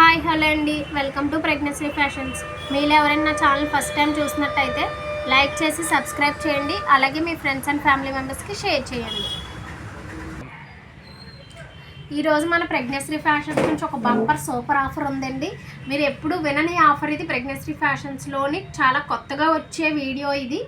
Hi hello అండి. Welcome to pregnancy fashions. మీరు ఎవరైనా నా ఛానల్ ఫస్ట్ టైం చూసినట్టయితే లైక్ చేసి సబ్స్క్రైబ్ చేయండి. అలాగే మీ ఫ్రెండ్స్ అండ్ ఫ్యామిలీ మెంబర్స్కి షేర్ చేయండి. ఈరోజు మన ప్రెగ్నెన్సీ ఫ్యాషన్స్ నుంచి ఒక బంపర్ సూపర్ ఆఫర్ ఉందండి. మీరు ఎప్పుడు వినని ఆఫర్ ఇది ప్రెగ్నెన్సీ ఫ్యాషన్స్లోని. చాలా కొత్తగా వచ్చే వీడియో ఇది.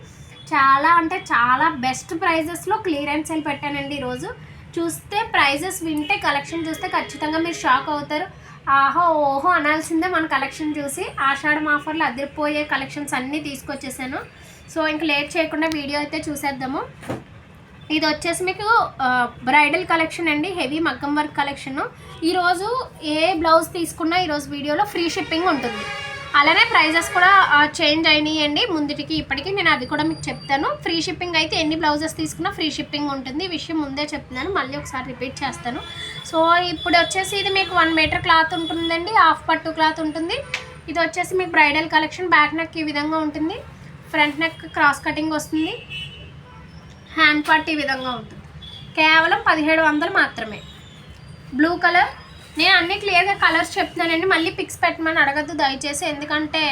చాలా అంటే చాలా బెస్ట్ ప్రైజెస్లో క్లియరెన్స్ సేల్ పెట్టానండి ఈరోజు. చూస్తే ప్రైజెస్ వింటే కలెక్షన్ చూస్తే ఖచ్చితంగా మీరు షాక్ అవుతారు. ఆహో ఓహో అనాల్సిందే మన కలెక్షన్ చూసి. ఆషాఢం ఆఫర్లో అదిరిపోయే కలెక్షన్స్ అన్నీ తీసుకొచ్చేసాను. సో ఇంక లేట్ చేయకుండా వీడియో అయితే చూసేద్దాము. ఇది వచ్చేసి మీకు బ్రైడల్ కలెక్షన్ అండి హెవీ మగ్గం వర్క్ కలెక్షన్ ఈరోజు ఏ బ్లౌజ్ తీసుకున్నా ఈరోజు వీడియోలో ఫ్రీ షిప్పింగ్ ఉంటుంది. అలానే ప్రైజెస్ కూడా చేంజ్ అయినాయండి. ముందుటికి ఇప్పటికి నేను అది కూడా మీకు చెప్తాను. ఫ్రీ షిప్పింగ్ అయితే ఎన్ని బ్లౌజెస్ తీసుకున్నా ఫ్రీ షిప్పింగ్ ఉంటుంది. ఈ విషయం ముందే చెప్తున్నాను. మళ్ళీ ఒకసారి రిపీట్ చేస్తాను. సో ఇప్పుడు వచ్చేసి ఇది మీకు వన్ మీటర్ క్లాత్ ఉంటుందండి. హాఫ్ పట్టు క్లాత్ ఉంటుంది. ఇది వచ్చేసి మీకు బ్రైడల్ కలెక్షన్. బ్యాక్ నెక్ ఈ విధంగా ఉంటుంది. ఫ్రంట్ నెక్ క్రాస్ కటింగ్ వస్తుంది. హ్యాండ్ పార్ట్ ఈ విధంగా ఉంటుంది. కేవలం పదిహేడు వందలు మాత్రమే. బ్లూ కలర్ నేను అన్ని క్లియర్గా కలర్స్ చెప్తున్నానండి. మళ్ళీ పిక్స్ పెట్టమని అడగద్దు దయచేసి. ఎందుకంటే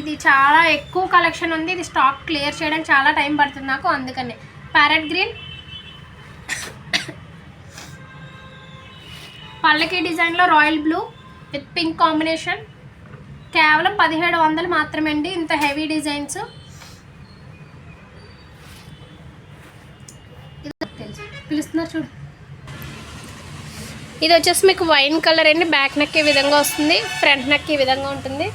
ఇది చాలా ఎక్కువ కలెక్షన్ ఉంది. ఇది స్టాక్ క్లియర్ చేయడానికి చాలా టైం పడుతుంది నాకు. అందుకనే. ప్యారెట్ గ్రీన్ పల్లకి డిజైన్లో royal blue with pink combination కేవలం పదిహేడు వందలు మాత్రమే అండి ఇంత హెవీ డిజైన్స్ తెలుసు. పిలుస్తున్నారు చూడు. ఇది వచ్చేసి మీకు వైన్ కలర్ అండి. బ్యాక్ నెక్ ఈ విధంగా వస్తుంది ఫ్రంట్ నెక్ ఈ విధంగా ఉంటుంది.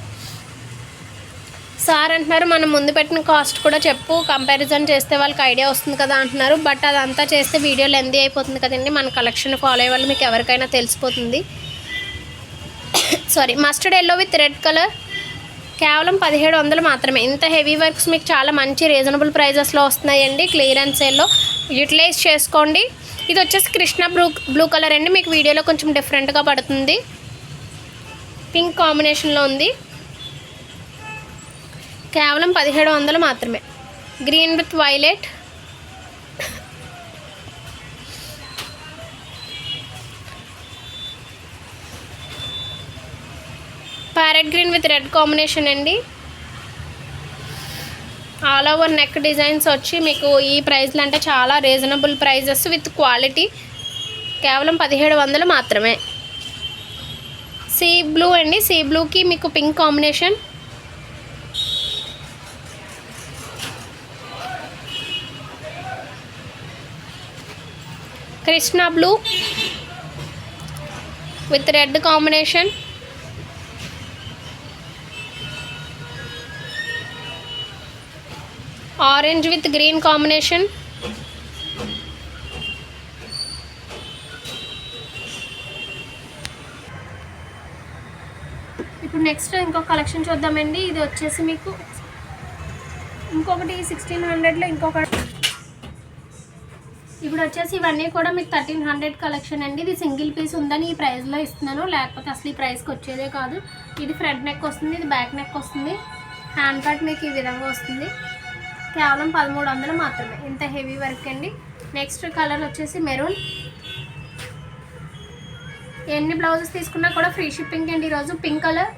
సార్ అంటున్నారు మనం ముందు పెట్టిన కాస్ట్ కూడా చెప్పు కంపారిజన్ చేస్తే వాళ్ళకి ఐడియా వస్తుంది కదా అంటున్నారు. బట్ అదంతా చేస్తే వీడియో లెంది అయిపోతుంది కదండి. మన కలెక్షన్ ఫాలో అయ్యే వాళ్ళు మీకు ఎవరికైనా తెలిసిపోతుంది. Sorry mustard yellow with red colour కేవలం పదిహేడు వందలు మాత్రమే. ఇంత హెవీ వర్క్స్ మీకు చాలా మంచి రీజనబుల్ ప్రైజెస్లో వస్తున్నాయండి. క్లియరెన్స్ సేల్లో యూటిలైజ్ చేసుకోండి. ఇది వచ్చేసి కృష్ణ బ్లూ బ్లూ కలర్ అండి. మీకు వీడియోలో కొంచెం డిఫరెంట్గా పడుతుంది. పింక్ కాంబినేషన్లో ఉంది. కేవలం పదిహేడు వందలు మాత్రమే. Green with violet parrot green with red combination అండి. ఆల్ ఓవర్ నెక్ డిజైన్స్ వచ్చి మీకు ఈ ప్రైస్లు అంటే చాలా రీజనబుల్ ప్రైజెస్ విత్ క్వాలిటీ కేవలం పదిహేడు వందలు మాత్రమే. సీ బ్లూ అండి. సీ బ్లూకి మీకు pink combination Krishna blue with red combination orange with green combination. ఇప్పుడు నెక్స్ట్ ఇంకొక కలెక్షన్ చూద్దామండి. ఇది వచ్చేసి మీకు ఇంకొకటి సిక్స్టీన్ హండ్రెడ్లో ఇంకొకటి ఇప్పుడు వచ్చేసి ఇవన్నీ కూడా మీకు థర్టీన్ హండ్రెడ్ కలెక్షన్ అండి. ఇది సింగిల్ పీస్ ఉందని ఈ ప్రైస్లో ఇస్తున్నాను. లేకపోతే అసలు ఈ ప్రైస్కి వచ్చేదే కాదు. ఇది ఫ్రంట్ నెక్ వస్తుంది ఇది బ్యాక్ నెక్ వస్తుంది. హ్యాండ్ కట్ మీకు ఈ విధంగా వస్తుంది. కేవలం పదమూడు వందలు మాత్రమే. ఇంత హెవీ వర్క్ అండి. నెక్స్ట్ కలర్ వచ్చేసి మెరూన్ ఎన్ని బ్లౌజెస్ తీసుకున్నా కూడా ఫ్రీ షిప్పింగ్ అండి ఈరోజు. Pink colour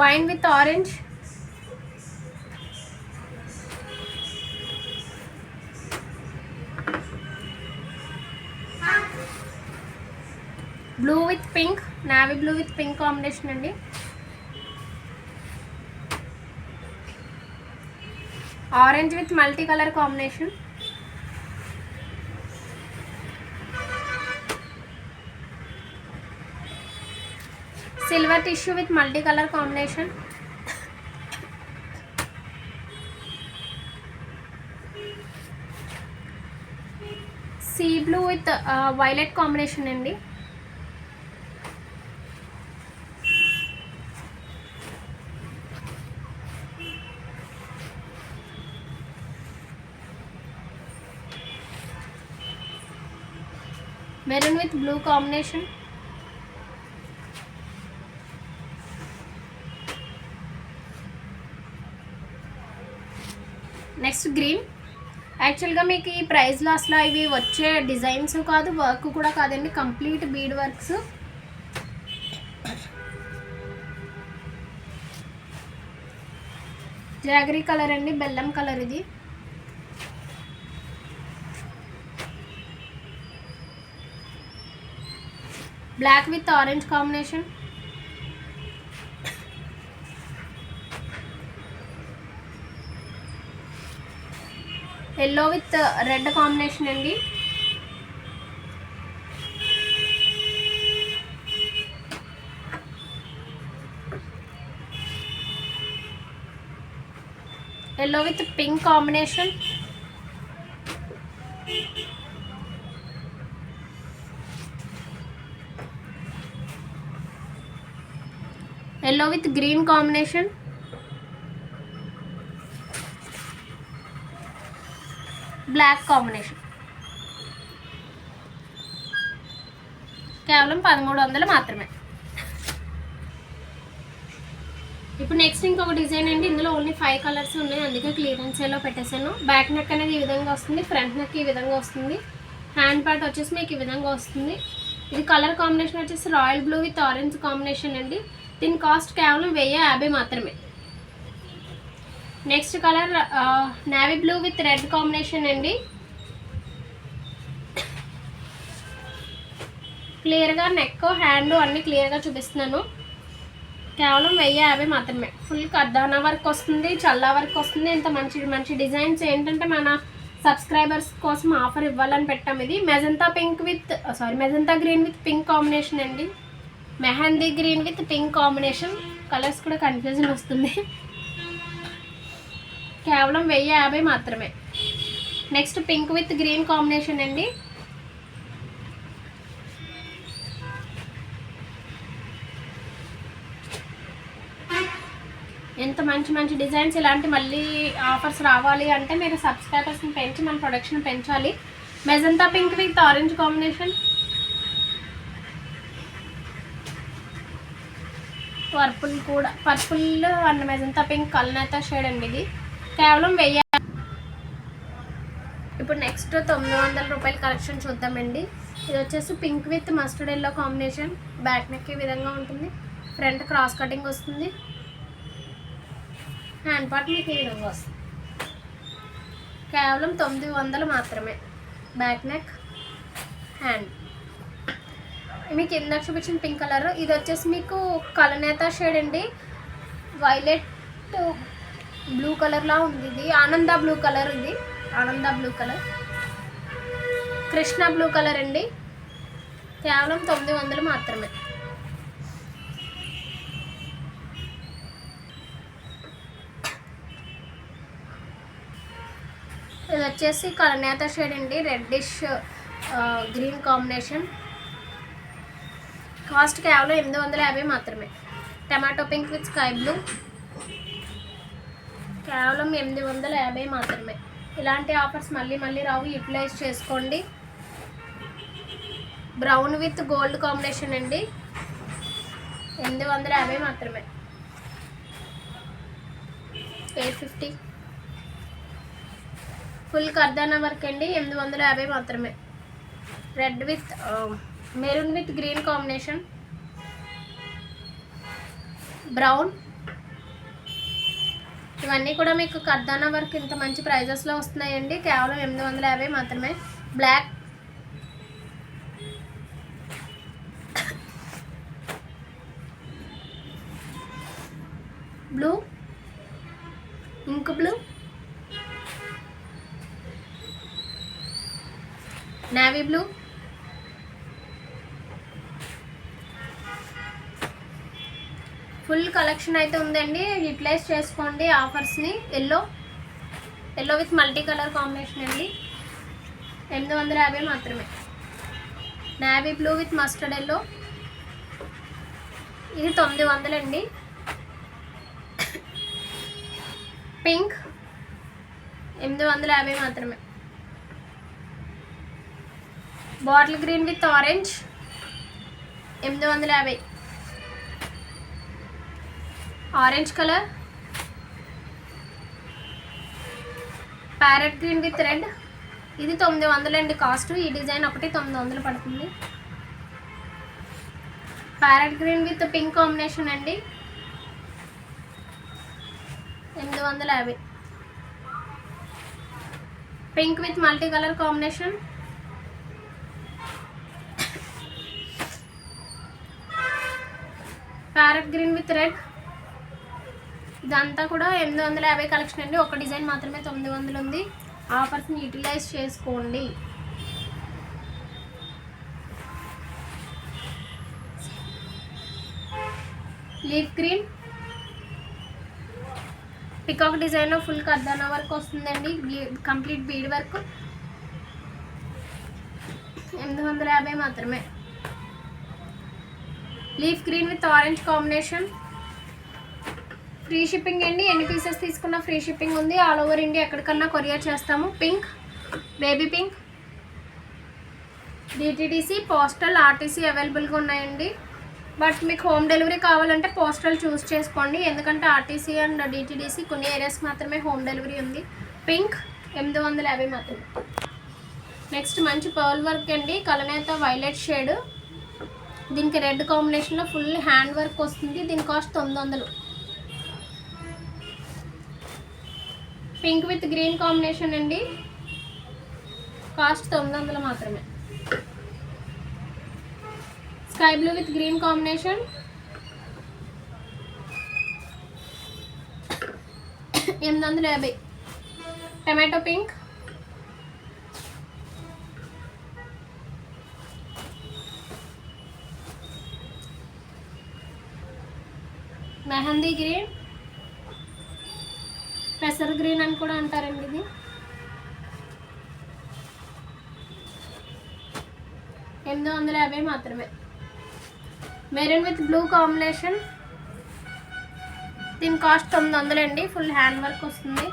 wine with orange blue with pink navy blue with pink combination అండి. Orange with multi colour combination silver tissue with multi colour combination sea blue with violet combination అండి. Maroon with blue combination. Next green. యాక్చువల్గా మీకు ఈ ప్రైస్లో అసలు ఇవి వచ్చే designs కాదు వర్క్ కూడా కాదండి complete bead works jaggery colour అండి బెల్లం కలర్ ఇది. Black with orange combination yellow with red combination అండి. Yellow with pink combination yellow with green combination black combination కేవలం పదమూడు వందలు మాత్రమే. ఇప్పుడు నెక్స్ట్ ఇంకొక డిజైన్ అండి. ఇందులో ఓన్లీ ఫైవ్ కలర్స్ ఉన్నాయి. అందుకే క్లియరెన్స్ సేల్లో పెట్టేశాను. బ్యాక్ నెక్ అనేది ఈ విధంగా వస్తుంది. ఫ్రంట్ నెక్ ఈ విధంగా వస్తుంది. హ్యాండ్ ప్యాడ్ వచ్చేసి మీకు ఈ విధంగా వస్తుంది. ఇది కలర్ కాంబినేషన్ వచ్చేసి royal blue with orange combination అండి. దీని కాస్ట్ కేవలం వెయ్యి యాభై మాత్రమే. Next colour navy blue with red combination అండి. క్లియర్గా నెక్ హ్యాండ్ అన్నీ క్లియర్గా చూపిస్తున్నాను. కేవలం వెయ్యి యాభై మాత్రమే. ఫుల్ కర్దానా వర్క్ వస్తుంది చల్లా వర్క్ వస్తుంది. ఇంత మంచి మంచి డిజైన్స్ ఏంటంటే మన సబ్స్క్రైబర్స్ కోసం ఆఫర్ ఇవ్వాలని పెట్టాం ఇది. Magenta pink with sorry magenta green with pink combination అండి. Mehndi green with pink combination. Colours కూడా కన్ఫ్యూజన్ వస్తుంది. కేవలం వెయ్యి యాభై మాత్రమే. Next pink with green combination అండి. ఎంత మంచి మంచి డిజైన్స్ ఇలాంటి మళ్ళీ ఆఫర్స్ రావాలి అంటే మీరు సబ్స్క్రైబర్స్ని పెంచి మన ప్రొడక్షన్ పెంచాలి. Magenta pink with orange combination purple కూడా పర్పుల్ అండ్ మెజంతా పింక్ కల్నేత షేడ్ అండి ఇది. కేవలం వెయ్యి ఇప్పుడు నెక్స్ట్ తొమ్మిది వందల రూపాయల కలెక్షన్ చూద్దామండి. ఇది వచ్చేసి pink with mustard yellow combination back neck ఈ విధంగా ఉంటుంది. ఫ్రంట్ క్రాస్ కటింగ్ వస్తుంది. హ్యాండ్ పార్ట్ మీకు ఈ విధంగా వస్తుంది. కేవలం తొమ్మిది వందలు మాత్రమే. బ్యాక్ నెక్ హ్యాండ్ మీకు ఇందాక చూపించిన పింక్ కలర్. ఇది వచ్చేసి మీకు కలనేత షేడ్ అండి. వైలెట్ బ్లూ కలర్లా ఉంది ఇది. ఆనంద బ్లూ కలర్ ఇది Ananda blue colour. Krishna blue colour అండి. కేవలం తొమ్మిది వందలు మాత్రమే. ఇది వచ్చేసి కలనేత షేడ్ అండి. Reddish green combination. కాస్ట్ కేవలం ఎనిమిది వందల యాభై మాత్రమే. Tomato pink with sky blue. కేవలం ఎనిమిది వందల యాభై మాత్రమే. ఇలాంటి ఆఫర్స్ మళ్ళీ మళ్ళీ రావు యూటిలైజ్ చేసుకోండి. బ్రౌన్ విత్ గోల్డ్ కాంబినేషన్ అండి. ఎనిమిది వందల యాభై మాత్రమే. Eight fifty. ఫుల్ కర్దానా వర్క్ అండి ఎనిమిది వందల యాభై మాత్రమే. Red with maroon with green combination. Brown. ఇవన్నీ కూడా మీకు కర్దానా వర్క్ ఇంత మంచి ప్రైజెస్లో వస్తున్నాయండి. కేవలం ఎనిమిది వందల యాభై మాత్రమే. Black. Blue. Ink blue. Navy blue. Full collection అయితే ఉందండి. యూటిలైజ్ చేసుకోండి ఆఫర్స్ని. Yellow. Yellow with multi colour combination అండి. ఎనిమిది వందల యాభై మాత్రమే. Navy blue with mustard yellow. ఇది తొమ్మిది వందలండి పింక్. ఎనిమిది వందల యాభై మాత్రమే. Bottle green with orange. ఎనిమిది వందల యాభై. Orange colour parrot green with red ఇది తొమ్మిది వందలు అండి కాస్ట్ ఈ డిజైన్ ఒకటి తొమ్మిది వందలు పడుతుంది. Parrot green with pink combination అండి. ఎనిమిది వందల యాభై. Pink with multi colour combination parrot green with red ఇదంతా కూడా ఎనిమిది వందల యాభై కలెక్షన్ అండి. ఒక డిజైన్ మాత్రమే తొమ్మిది వందలు ఉంది. ఆఫర్స్ని యూటిలైజ్ చేసుకోండి. లీఫ్ గ్రీన్ పికాక్ డిజైన్లో ఫుల్ కర్దానా వర్క్ వస్తుందండి. కంప్లీట్ బీడ్ వర్క్ ఎనిమిది వందల యాభై మాత్రమే. Leaf green with orange combination free shipping అండి. ఎన్ని పీసెస్ తీసుకున్నా ఫ్రీ షిప్పింగ్ ఉంది. ఆల్ ఓవర్ ఇండియా ఎక్కడికన్నా కొరియర్ చేస్తాము. Pink baby pink DTDC postal RTC అవైలబుల్గా ఉన్నాయండి. బట్ మీకు హోమ్ డెలివరీ కావాలంటే పోస్టల్ చూస్ చేసుకోండి. ఎందుకంటే ఆర్టీసీ అండ్ డిటీడీసీ కొన్ని ఏరియాస్ మాత్రమే హోమ్ డెలివరీ ఉంది. పింక్ ఎనిమిది వందల యాభై మాత్రమే. నెక్స్ట్ మంచి పర్ల్ వర్క్ అండి. కలనేత వైలెట్ షేడ్. దీనికి రెడ్ కాంబినేషన్లో ఫుల్ హ్యాండ్ వర్క్ వస్తుంది. దీని కాస్ట్ తొమ్మిది వందలు. పింక్ విత్ గ్రీన్ కాంబినేషన్ అండి. కాస్ట్ తొమ్మిది వందలు మాత్రమే. Sky blue with green combination. ఎనిమిది వందల యాభై. Tomato pink. మెహందీ గ్రీన్. పెసర్ గ్రీన్ అని కూడా అంటారండి ఇది. ఎనిమిది వందల యాభై మాత్రమే. Maroon with blue combination. దీని కాస్ట్ తొమ్మిది వందలండి. ఫుల్ హ్యాండ్ వర్క్ వస్తుంది.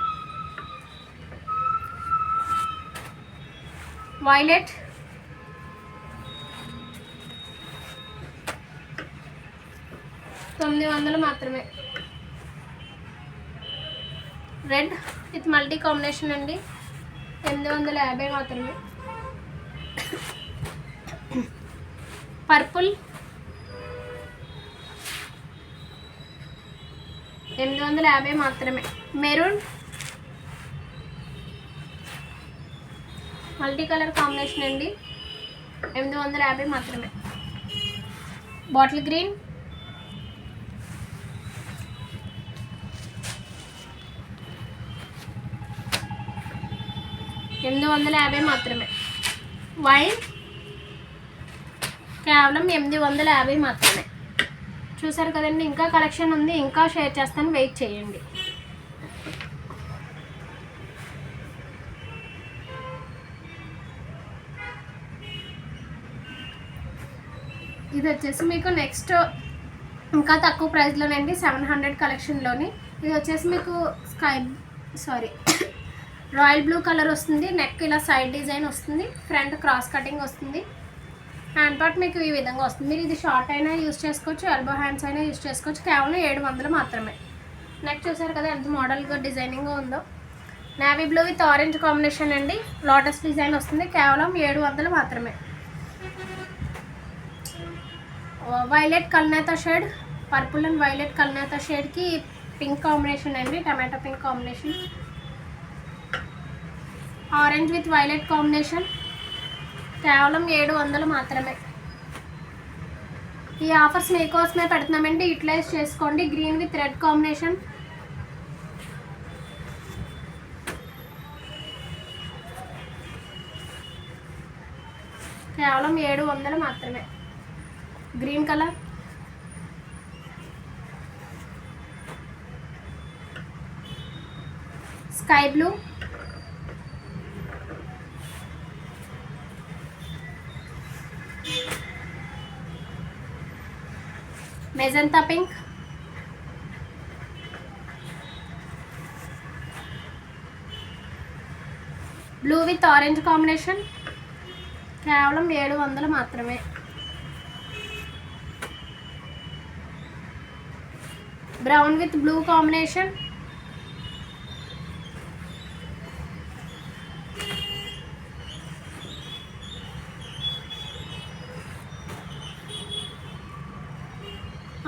వైలెట్. తొమ్మిది వందలు మాత్రమే. రెడ్ విత్ మల్టీ కాంబినేషన్ అండి. ఎనిమిది వందల యాభై మాత్రమే. పర్పుల్ ఎనిమిది వందల యాభై మాత్రమే. మెరూన్ మల్టీ కలర్ కాంబినేషన్ అండి. ఎనిమిది వందల యాభై మాత్రమే. బాటిల్ గ్రీన్ ఎనిమిది వందల యాభై మాత్రమే. వైన్ కేవలం ఎనిమిది వందల యాభై మాత్రమే. చూసారు కదండి ఇంకా కలెక్షన్ ఉంది ఇంకా షేర్ చేస్తాను వెయిట్ చేయండి. ఇది వచ్చేసి మీకు నెక్స్ట్ ఇంకా తక్కువ ప్రైస్లోనండి సెవెన్ హండ్రెడ్ కలెక్షన్లోని ఇది వచ్చేసి మీకు sky sorry royal blue colour వస్తుంది నెక్ ఇలా సైడ్ డిజైన్ వస్తుంది ఫ్రంట్ క్రాస్ కటింగ్ వస్తుంది. హ్యాండ్ పార్ట్ మీకు ఈ విధంగా వస్తుంది. మీరు ఇది షార్ట్ అయినా యూస్ చేసుకోవచ్చు ఎల్బో హ్యాండ్స్ అయినా యూస్ చేసుకోవచ్చు. కేవలం ఏడు వందలు మాత్రమే. నెక్ చూసారు కదా ఎంత మోడల్గా డిజైనింగ్గా ఉందో. Navy blue with orange combination అండి. లోటస్ డిజైన్ వస్తుంది కేవలం ఏడు వందలు మాత్రమే. వైలెట్ కల్నేత షేడ్ పర్పుల్ అండ్ వైలెట్ కల్నేత షేడ్కి పింక్ కాంబినేషన్ అండి tomato pink combination orange with violet combination. కేవలం ఏడు వందలు మాత్రమే. ఈ ఆఫర్స్ మీకోసమే పెడుతున్నామండి. యూటిలైజ్ చేసుకోండి. Green with red combination. కేవలం ఏడు వందలు మాత్రమే. Green colour. Sky blue. ఎంత pink blue with orange combination కేవలం ఏడు వందలు మాత్రమే. బ్రౌన్ విత్ బ్లూ కాంబినేషన్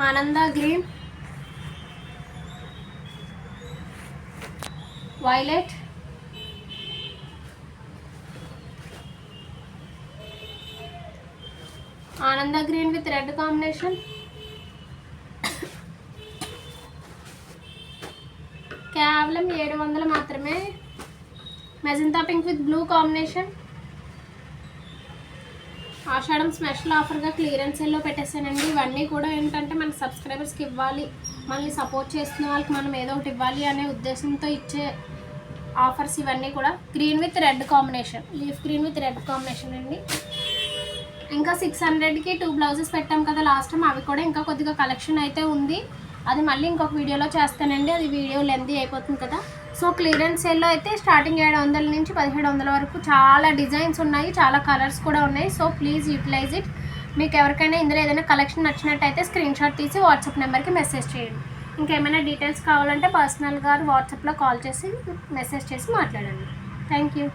ఆనంద గ్రీన్. వైలెట్ ఆనంద గ్రీన్ విత్ రెడ్ కాంబినేషన్. కేవలం ఏడు వందలు మాత్రమే. Magenta pink with blue combination. Ashadham special ఆఫర్గా క్లియరెన్స్ సేల్లో పెట్టేశానండి. ఇవన్నీ కూడా ఏంటంటే మన సబ్స్క్రైబర్స్కి ఇవ్వాలి. మనల్ని సపోర్ట్ చేస్తున్న వాళ్ళకి మనం ఏదో ఒకటి ఇవ్వాలి అనే ఉద్దేశంతో ఇచ్చే ఆఫర్స్ ఇవన్నీ కూడా green with red combination. Leaf green with red combination అండి. ఇంకా సిక్స్ హండ్రెడ్కి టూ బ్లౌజెస్ పెట్టాం కదా లాస్ట్ టైం అవి కూడా ఇంకా కొద్దిగా కలెక్షన్ అయితే ఉంది. అది మళ్ళీ ఇంకొక వీడియోలో చేస్తానండి. అది వీడియో లెంతీ అయిపోతుంది కదా. సో క్లియరెన్స్ సేల్లో అయితే స్టార్టింగ్ ఏడు వందల నుంచి పదిహేడు వందల వరకు చాలా డిజైన్స్ ఉన్నాయి చాలా కలర్స్ కూడా ఉన్నాయి. So please utilise it. మీకు ఎవరికైనా ఇందులో ఏదైనా కలెక్షన్ నచ్చినట్టయితే స్క్రీన్ షాట్ తీసి వాట్సాప్ నెంబర్కి మెసేజ్ చేయండి. ఇంకేమైనా డీటెయిల్స్ కావాలంటే పర్సనల్గా వాట్సాప్లో కాల్ చేసి మెసేజ్ చేసి మాట్లాడండి. Thank you.